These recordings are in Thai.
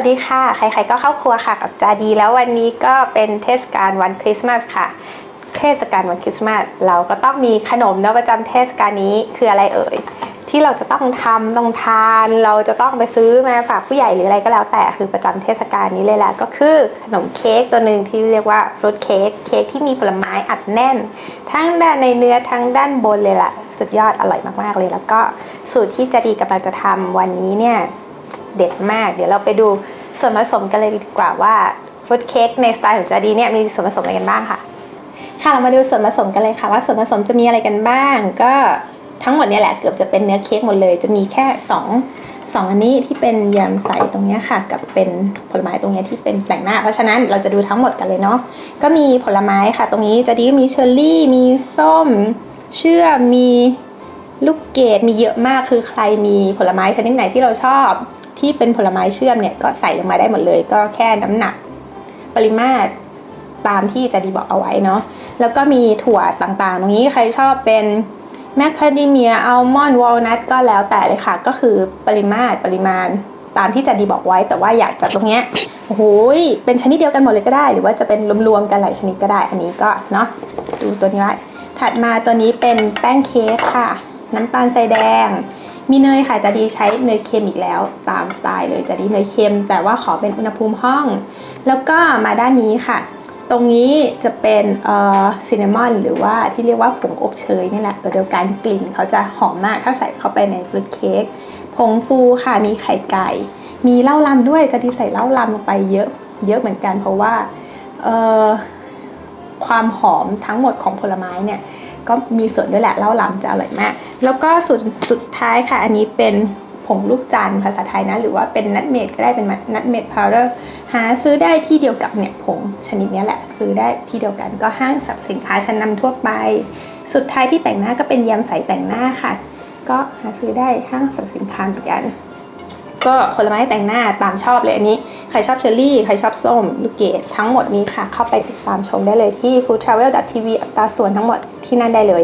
วัสดีค่ะ ใครๆก็เข้าครัวค่ะกับจาดีแล้ววันนี้ก็เป็นเทศกาลวันคริสต์มาสค่ะ เทศกาลวันคริสต์มาสเราก็ต้องมีขนมเนาะประจำเทศกาลนี้คืออะไรเอ่ย ที่เราจะต้องทำต้องทาน เราจะต้องไปซื้อมาฝากผู้ใหญ่หรืออะไรก็แล้วแต่คือประจำเทศกาลนี้เลยแหละก็คือขนมเค้กตัวหนึ่งที่เรียกว่าฟรุตเค้กเค้กที่มีผลไม้อัดแน่น ทั้งด้านในเนื้อทั้งด้านบนเลยล่ะ สุดยอดอร่อยมากๆเลย แล้วก็สูตรที่จะดีกำลังจะทำวันนี้เนี่ยเด็ดมาก เดี๋ยวเราไปดู ส่วนผสมกันเลยดีกว่าว่าฟรุตเค้กในสไตล์ของจาดีเนี่ยมีส่วนผสมอะไรกันบ้างค่ะค่ะเรามาดูส่วนผสมกันเลยค่ะ ว่าส่วนผสมจะมีอะไรกันบ้าง ก็ทั้งหมดเนี่ยแหละเกือบจะเป็นเนื้อเค้กหมดเลย จะมีแค่2องสองอันนี้ที่เป็นยำใสตรงนี้ค่ะ กับเป็นผลไม้ตรงนี้ที่เป็นแต่งหน้า เพราะฉะนั้นเราจะดูทั้งหมดกันเลยเนาะก็มีผลไม้ค่ะ ตรงนี้จะดีมีเชอร์รี่ มีส้ม เชื่อมมีลูกเกดมีเยอะมากคือใครมีผลไม้ชนิดไหนที่เราชอบ ที่เป็นผลไม้เชื่อมเนี่ยก็ใส่ลงมาได้หมดเลย ก็แค่น้ำหนักปริมาตรตามที่จะดีบอกเอาไว้เนาะแล้วก็มีถั่วต่างๆ ตรงนี้ใครชอบเป็นแมคคาเดเมียอัลมอนด์วอลนัทก็แล้วแต่เลยค่ะ ก็คือปริมาตรปริมาณตามที่จะดีบอกไว้ แต่ว่าอยากจะตรงเนี้ยโอ้โหยเป็นชนิดเดียวกันหมดเลยก็ได้ หรือว่าจะเป็นรวมๆกันหลายชนิดก็ได้ อันนี้ก็เนาะดูตัวนี้ไว้ถัดมาตัวนี้เป็นแป้งเค้กค่ะ น้ำตาลทรายแดง มีเนยค่ะจะดีใช้เนยเค็มอีกแล้วตามสไตล์เลยจะดีเนยเค็ม แต่ว่าขอเป็นอุณหภูมิห้อง แล้วก็มาด้านนี้ค่ะ ตรงนี้จะเป็นเอ่อซินนามอนหรือว่าที่เรียกว่าผงอบเชยนี่แหละตัวเดียวกันกลิ่นเขาจะหอมมากถ้าใส่เข้าไปในฟรุตเค้กผงฟูค่ะมีไข่ไก่ มีเหล้าลำด้วยจะดีใส่เหล้าลำลงไปเยอะเยอะเหมือนกันเพราะว่าเอ่อความหอมทั้งหมดของผลไม้เนี่ย ก็มีส่วนด้วยแหละเล้าลำจะอร่อยมาก แล้วก็สุดสุดท้ายค่ะ อันนี้เป็นผงลูกจันทร์ภาษาไทยนะ หรือว่าเป็นนัทเมดก็ได้เป็นนัทเมดพาวเดอร์หาซื้อได้ที่เดียวกับเนี่ยผงชนิดนี้แหละ ซื้อได้ที่เดียวกันก็ห้างสรรพสินค้าชั้นนำทั่วไป สุดท้ายที่แต่งหน้าก็เป็นยำใสแต่งหน้าค่ะ ก็หาซื้อได้ห้างสรรพสินค้าเหมือนกัน ก็ผลไม้แต่งหน้าตามชอบเลยอันนี้ ใครชอบเชอร์รี่ ใครชอบส้มลูกเกดทั้งหมดนี้ค่ะ เข้าไปติดตามชมได้เลยที่ foodtravel.tv อัตราส่วนทั้งหมดที่นั่นได้เลย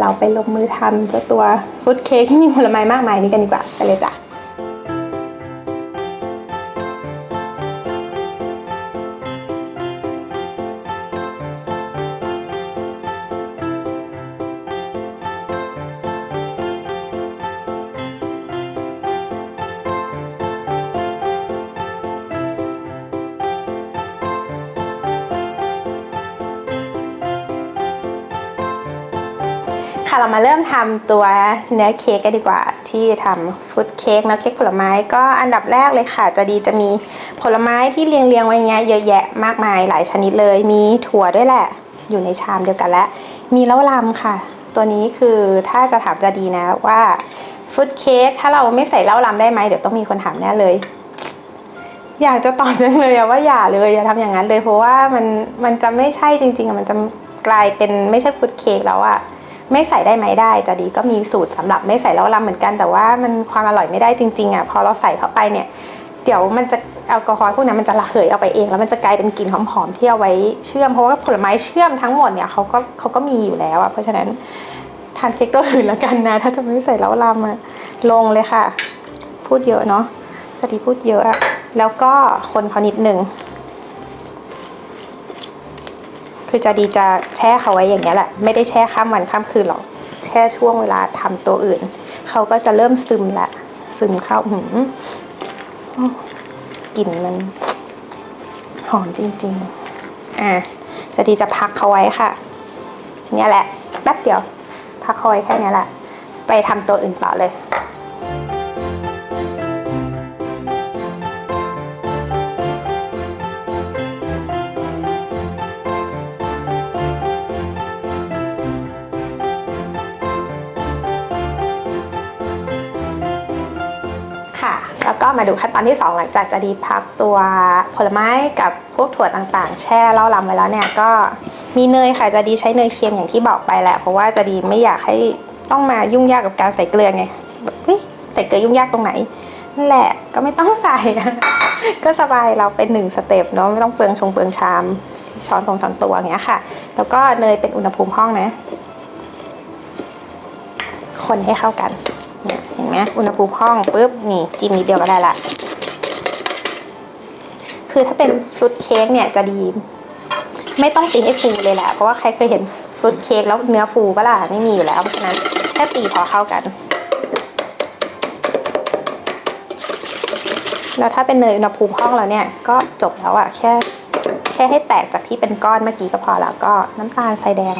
เราไปลงมือทำเจ้าตัวฟุตเค้กที่มีผลไม้มากมายนี้กันดีกว่าไปเลยจ้ะ ค่ะเรามาเริ่มทำตัวเนื้อเค้กกันดีกว่า ที่ทำฟุตเค้กเนื้อเค้กผลไม้ก็อันดับแรกเลยค่ะ จะดีจะมีผลไม้ที่เรียงเรียงไว้เงี้ยเยอะแยะมากมายหลายชนิดเลย มีถั่วด้วยแหละ อยู่ในชามเดียวกันและ มีเหล้าลำค่ะ ตัวนี้คือถ้าจะถามจะดีนะว่าฟุตเค้กถ้าเราไม่ใส่เหล้าลำได้ไหมเดี๋ยวต้องมีคนถามแน่เลย อยากจะตอบจังเลยอะว่าอย่าเลยอย่าทำอย่างนั้นเลยเพราะว่ามันมันจะไม่ใช่จริงๆอะมันจะกลายเป็นไม่ใช่ฟุตเค้กแล้วอะ ไม่ใส่ได้ไหมได้จะดีก็มีสูตรสำหรับไม่ใส่แล้วลำเหมือนกัน แต่ว่ามันความอร่อยไม่ได้จริงๆอะพอเราใส่เข้าไปเนี่ยเดี๋ยวมันจะแอลกอฮอล์พวกนั้นมันจะระเหยออกไปเอง แล้วมันจะกลายเป็นกลิ่นหอมๆที่เอาไว้เชื่อมเพราะว่าผลไม้เชื่อมทั้งหมดเนี่ยเขาก็เขาก็มีอยู่แล้วอะเพราะฉะนั้นทานเค้กตัวอื่นแล้วกันนะ ถ้าจะไม่ใส่แล้วลำอะลงเลยค่ะ พูดเยอะเนาะจะดีพูดเยอะอะแล้วก็คนเขานิดนึง คือจะดีจะแช่เขาไว้อย่างเงี้ยแหละ ไม่ได้แช่ข้ามวันข้ามคืนหรอก แช่ช่วงเวลาทำตัวอื่น เขาก็จะเริ่มซึมละ ซึมเข้าหืมกลิ่นมัน หอมจริง ๆ อะจะดีจะพักเขาไว้ค่ะ เนี่ยแหละ แป๊บเดียว พักเขาไว้แค่เนี้ยแหละ ไปทำตัวอื่นต่อเลย ค่ะ แล้วก็มาดูขั้นตอนที่ 2 หลังจากจะดีพักตัวผลไม้กับพวกถั่วต่างๆ แช่เล่าลำไว้แล้วเนี่ยก็มีเนยค่ะจะดีใช้เนยเค็มอย่างที่บอกไปแหละ เพราะว่าจะดีไม่อยากให้ต้องมายุ่งยากกับการใส่เกลือไงแบบใส่เกลือยุ่งยากตรงไหนนั่นแหละก็ไม่ต้องใส่ ก็สบายเราเป็นหนึ่งสเต็ปเนาะไม่ต้องเปลืองชงเปลืองชามช้อนสองช้อนตัวอย่างเงี้ยค่ะ แล้วก็เนยเป็นอุณหภูมิห้องนะ คนให้เข้ากัน เห็นไหมอุณหภูมิห้องปุ๊บนี่จิ้มนิดเดียวก็ได้ละ คือถ้าเป็นฟรุตเค้กเนี่ยจะดี ไม่ต้องตีให้ฟูเลยแหละเพราะว่าใครเคยเห็นฟรุตเค้กแล้วเนื้อฟูปะล่ะไม่มีอยู่แล้วเพราะฉะนั้นแค่ตีพอเข้ากัน แล้วถ้าเป็นเนยอุณหภูมิห้องเราเนี่ยก็จบแล้วอะแค่แค่ให้แตกจากที่เป็นก้อนเมื่อกี้ก็พอแล้วก็น้ำตาลทรายแดง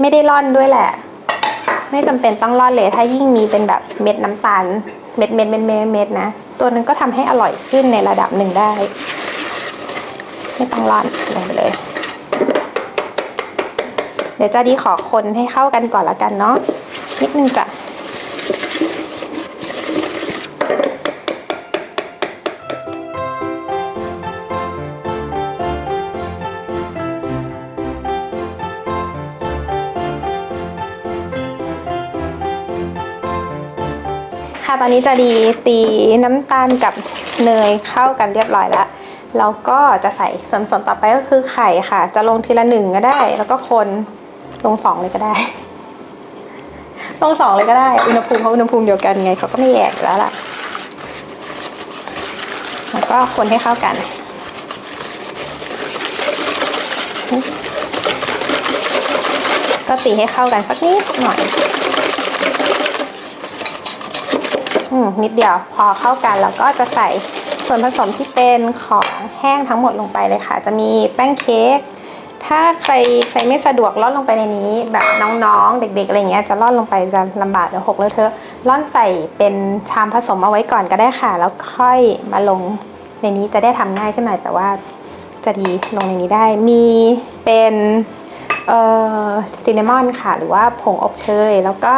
ไม่ได้ร่อนด้วยแหละ ไม่จำเป็นต้องร่อนเลยถ้ายิ่งมีเป็นแบบเม็ดน้ำตาลเม็ดเม็ดเม็ดเม็ดเม็ดนะ ตัวนั้นก็ทำให้อร่อยขึ้นในระดับหนึ่งได้ ไม่ต้องร่อนลงไปเลย เดี๋ยวจะดีขอคนให้เข้ากันก่อนละกันเนาะนิดนึงจ้ะ ค่ะตอนนี้จะดีตีน้ำตาลกับเนยเข้ากันเรียบร้อยแล้วแล้วก็จะใส่ส่วนผสมต่อไปก็คือไข่ค่ะ จะลงทีละหนึ่งก็ได้ แล้วก็คนลงสองเลยก็ได้ ลงสองเลยก็ได้อุณหภูมิเขาอุณหภูมิเดียวกันไงเขาก็ไม่แยกแล้วล่ะ แล้วก็คนให้เข้ากันก็ตีให้เข้ากันสักนิดหน่อย นิดเดียว พอเข้ากันแล้วก็จะใส่ส่วนผสมที่เป็นของแห้งทั้งหมดลงไปเลยค่ะ จะมีแป้งเค้กถ้าใครใครไม่สะดวกร่อนลงไปในนี้ แบบน้องๆ เด็กๆอะไรเงี้ยจะร่อนลงไปจะลำบากเดี๋ยวหกเลอะเทอะร่อนใส่เป็นชามผสมเอาไว้ก่อนก็ได้ค่ะ แล้วค่อยมาลงในนี้จะได้ทำง่ายขึ้นหน่อยแต่ว่าจะดีลงในนี้ได้มีเป็นเอ่อซินนามอนค่ะ หรือว่าผงอบเชยแล้วก็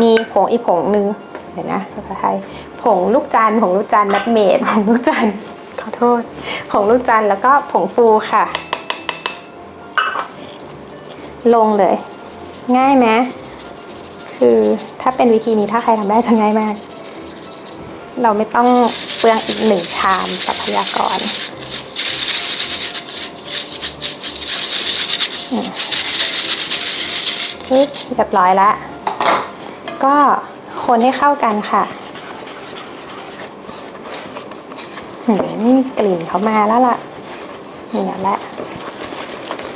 มีผงอีกผงหนึ่ง ดี๋ยวนะภาษาไทยผงลูกจันผงลูกจันนัดเมดผงลูกจันขอโทษผงลูกจันแล้วก็ผงฟูค่ะ ลงเลย ง่ายไหมคือถ้าเป็นวิธีนี้ถ้าใครทำได้จะง่ายมาก เราไม่ต้องเปลืองอีกหนึ่งชามทรัพยากรปึ๊บเรียบร้อยแล้ว ก็ คนให้เข้ากันค่ะหืมกลิ่นเขามาแล้วล่ะเนี่ยแหละ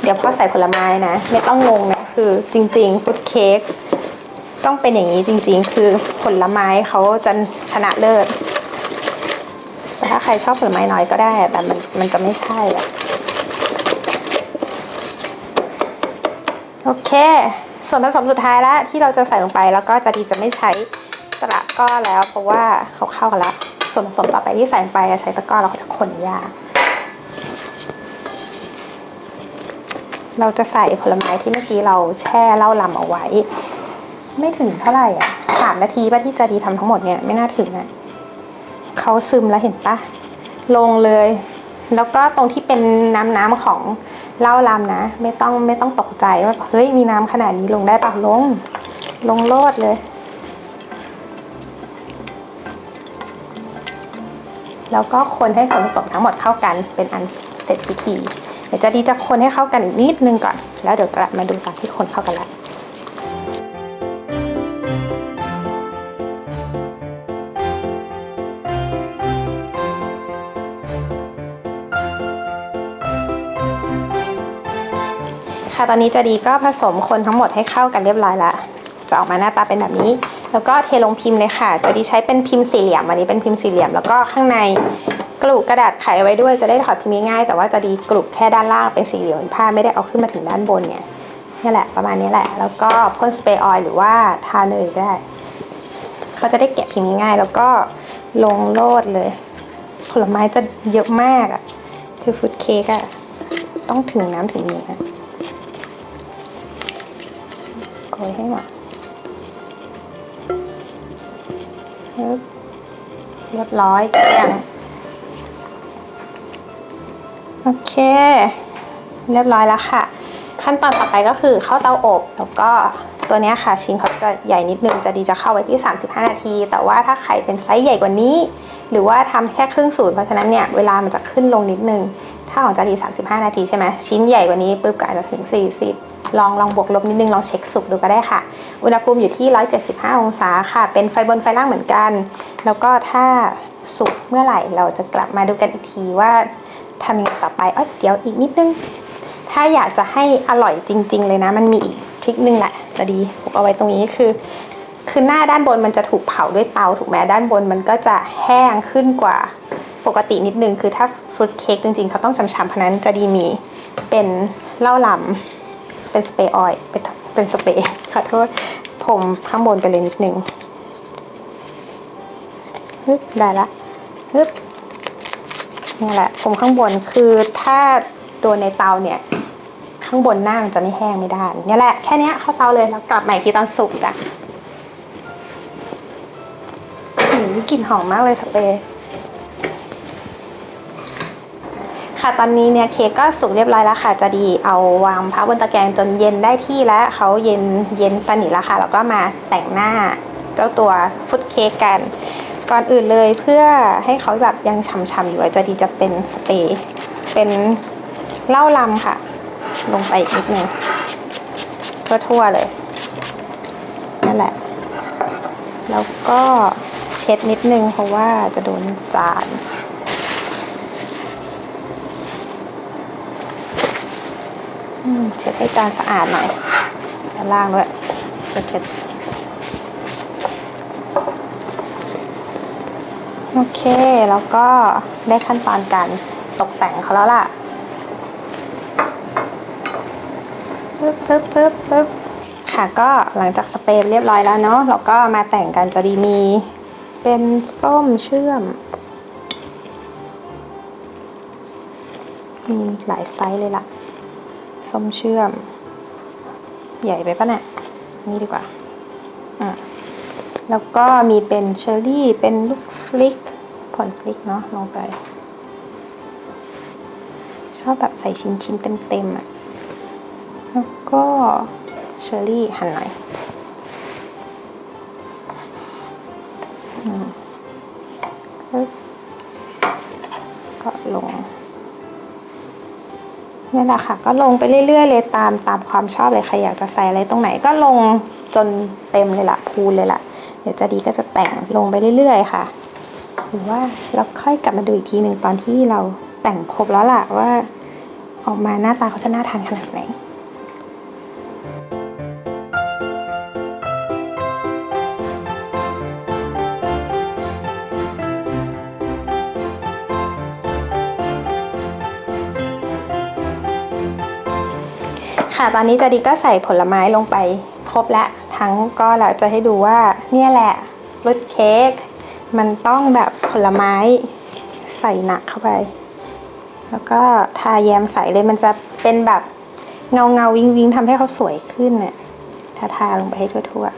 เดี๋ยวพอใส่ผลไม้นะ ไม่ต้องงงนะ คือจริงๆฟุตเค้กต้องเป็นอย่างนี้จริงๆ คือผลไม้เขาจะชนะเลิศแต่ถ้าใครชอบผลไม้น้อยก็ได้ แต่มันมันจะไม่ใช่อะโอเค ส่วนผสมสุดท้ายแล้วที่เราจะใส่ลงไปแล้วก็จะดีจะไม่ใช้ ตะก้อแล้วเพราะว่าเขาเข้ากันแล้วส่วนผสมต่อไปที่ใส่ไปจะใช้ตะกร้อเราก็จะคนยาก เราจะใส่ผลไม้ที่เมื่อกี้เราแช่เหล้าลำเอาไว้ ไม่ถึงเท่าไหร่อะสามนาทีป่ะที่จะดีทำทั้งหมดเนี่ยไม่น่าถึงอะเขาซึมแล้วเห็นปะลงเลย แล้วก็ตรงที่เป็นน้ำน้ำของเหล้าลำนะ ไม่ต้องไม่ต้องตกใจว่าเฮ้ยมีน้ำขนาดนี้ลงได้ปะลง ลงโลดเลย แล้วก็คนให้ส่วนผสมทั้งหมดเข้ากันเป็นอันเสร็จพิธีเดี๋ยวจะดีจะคนให้เข้ากันอีกนิดนึงก่อน แล้วเดี๋ยวกลับมาดูตอนที่คนเข้ากันแล้วค่ะตอนนี้จะดีก็ผสมคนทั้งหมดให้เข้ากันเรียบร้อยแล้วจะออกมาหน้าตาเป็นแบบนี้ แล้วก็เทลงพิมพ์เลยค่ะจะดีใช้เป็นพิมพ์สี่เหลี่ยมวันนี้เป็นพิมพ์สี่เหลี่ยม แล้วก็ข้างในกลุกระดาษไขไว้ด้วยจะได้ถอดพิมพ์ง่าย แต่ว่าจะดีกลุกแค่ด้านล่างเป็นสี่เหลี่ยมผ้าไม่ได้เอาขึ้นมาถึงด้านบนเนี่ยนี่แหละประมาณนี้แหละ แล้วก็พ่นสเปรย์ออยล์หรือว่าทาเนยได้เขาจะได้แกะพิมพ์ง่ายแล้วก็ลงโลดเลย ผลไม้จะเยอะมากอะคือฟุตเค้กอะต้องถึงน้ำถึงเนื้อโกยให้หมด เรียบร้อยเกลี้ยงโอเค เรียบร้อยแล้วค่ะ ขั้นตอนต่อไปก็คือเข้าเตาอบแล้วก็ตัวเนี้ยค่ะชิ้นเขาจะใหญ่นิดนึงจะดีจะเข้าไว้ที่ 35 นาที แต่ว่าถ้าไข่เป็นไซส์ใหญ่กว่านี้ หรือว่าทำแค่ครึ่งสูตรเพราะฉะนั้นเนี่ยเวลามันจะขึ้นลงนิดนึง ถ้าของจะดี 35 นาทีใช่ไหมชิ้นใหญ่กว่านี้ปุ๊บก็อาจจะถึง 40 ลองลองบวกลบนิดนึงลองเช็คสุกดูก็ได้ค่ะ อุณหภูมิอยู่ที่ 175 องศาค่ะ เป็นไฟบนไฟล่างเหมือนกัน แล้วก็ถ้าสุกเมื่อไหร่เราจะกลับมาดูกันอีกทีว่าทำยังไงต่อไปเอ้ยเดี๋ยวอีกนิดนึง ถ้าอยากจะให้อร่อยจริง ๆ เลยนะ มันมีอีกทริคนึงแหละจะดีผมเอาไว้ตรงนี้คือคือหน้าด้านบนมันจะถูกเผาด้วยเตาถูกไหมด้านบนมันก็จะแห้งขึ้นกว่าปกตินิดนึง คือถ้าฟรุตเค้กจริงๆ เขาต้องช้ำๆเพราะนั้นจะดีมีเป็นเล้าลำ เป็นสเปรย์ออยเป็นเป็นสเปรย์ขอโทษผมข้างบนไปเลยนิดนึงฮึบได้ละฮึบนี่แหละผมข้างบนคือถ้าโดนในเตาเนี่ย ข้างบนหน้ามันจะไม่แห้งไม่ได้เนี่ยแหละแค่นี้เข้าเตาเลยแล้วกลับมาอีกทีตอนสุกจ้ะกลิ่นหอมมากเลยสเปรย์ ค่ะ ตอนนี้เนี่ยเค้กก็สุกเรียบร้อยแล้วค่ะ จะดีเอาวางพักบนตะแกรงจนเย็นได้ที่แล้วเขาเย็นเย็นสนิทแล้วค่ะ แล้วก็มาแต่งหน้าเจ้าตัวฟุตเค้กกัน ก่อนอื่นเลยเพื่อให้เขาแบบยังฉ่ำๆอยู่จะดีจะเป็นสเปรย์เป็นเหล้าลำค่ะ ลงไปอีกนิดนึงทั่วๆเลยนั่นแหละ แล้วก็เช็ดนิดนึงเพราะว่าจะโดนจานอืม เช็ดให้จานสะอาดหน่อยด้านล่างด้วยจะเช็ดโอเค แล้วก็ได้ขั้นตอนการตกแต่งเขาแล้วล่ะปึ๊บปึ๊บปึ๊บปึ๊บค่ะก็หลังจากสเปรย์เรียบร้อยแล้วเนาะเราก็มาแต่งกันจะดีมี เป็นส้มเชื่อม มีหลายไซส์เลยล่ะ ส้มเชื่อม ใหญ่ไปปะเนี่ยนี่ดีกว่าอะแล้วก็มีเป็นเชอร์รี่ เป็นลูกฟลิกผลฟลิกเนาะลงไป ชอบแบบใส่ชิ้นๆเต็มๆอะ แล้วก็เชอร์รี่หั่นหน่อยอืมก็ลง นี่แหละค่ะ ก็ลงไปเรื่อยๆเลยตามตามความชอบเลยใครอยากจะใส่อะไรตรงไหนก็ลงจนเต็มเลยล่ะพูนเลยล่ะ เดี๋ยวจะดีก็จะแต่งลงไปเรื่อยๆ ค่ะ หรือว่าเราค่อยกลับมาดูอีกทีหนึ่งตอนที่เราแต่งครบแล้วล่ะว่า ออกมาหน้าตาเขาจะน่าทานขนาดไหน ค่ะ ตอนนี้จาดีก็ใส่ผลไม้ลงไปครบแล้วทั้งก็เราจะให้ดูว่าเนี่ยแหละรสเค้กมันต้องแบบผลไม้ใส่หนักเข้าไป แล้วก็ทาแยมใส่เลยมันจะเป็นแบบเงาเงาวิงวิงทำให้เขาสวยขึ้นเนี่ยทาทาลงไปให้ทั่วๆ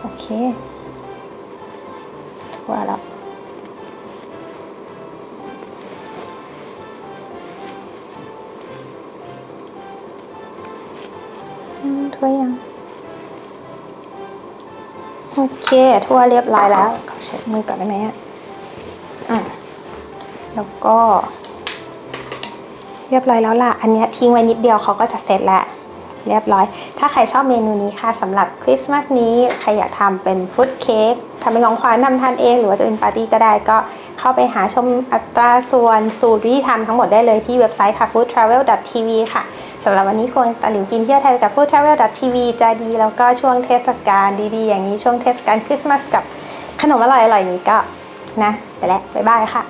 โอเคทั่วแล้ว ทั่วยัง โอเค ทั่วเรียบร้อยแล้วขอเช็ดมือก่อนได้ไหมอะอะแล้วก็ เรียบร้อยแล้วล่ะ อันนี้ทิ้งไว้นิดเดียวเขาก็จะเสร็จแล้วเรียบร้อย ถ้าใครชอบเมนูนี้ค่ะสำหรับคริสต์มาสนี้ ใครอยากทำเป็นฟุตเค้กทำเป็นของขวัญนำทานเอง หรือว่าจะเป็นปาร์ตี้ก็ได้ก็เข้าไปหาชมอัตราส่วนสูตรวิธีทำทั้งหมดได้เลยที่เว็บไซต์ค่ะ foodtravel.tv ค่ะ สำหรับวันนี้คงตะหลิวกินเที่ยวไทยกับ foodtravel.tv จะดี แล้วก็ช่วงเทศกาลดีๆ อย่างนี้ช่วงเทศกาลคริสต์มาสกับขนมอร่อยๆนี้ก็นะ ไปแล้ว บ๊ายบายค่ะ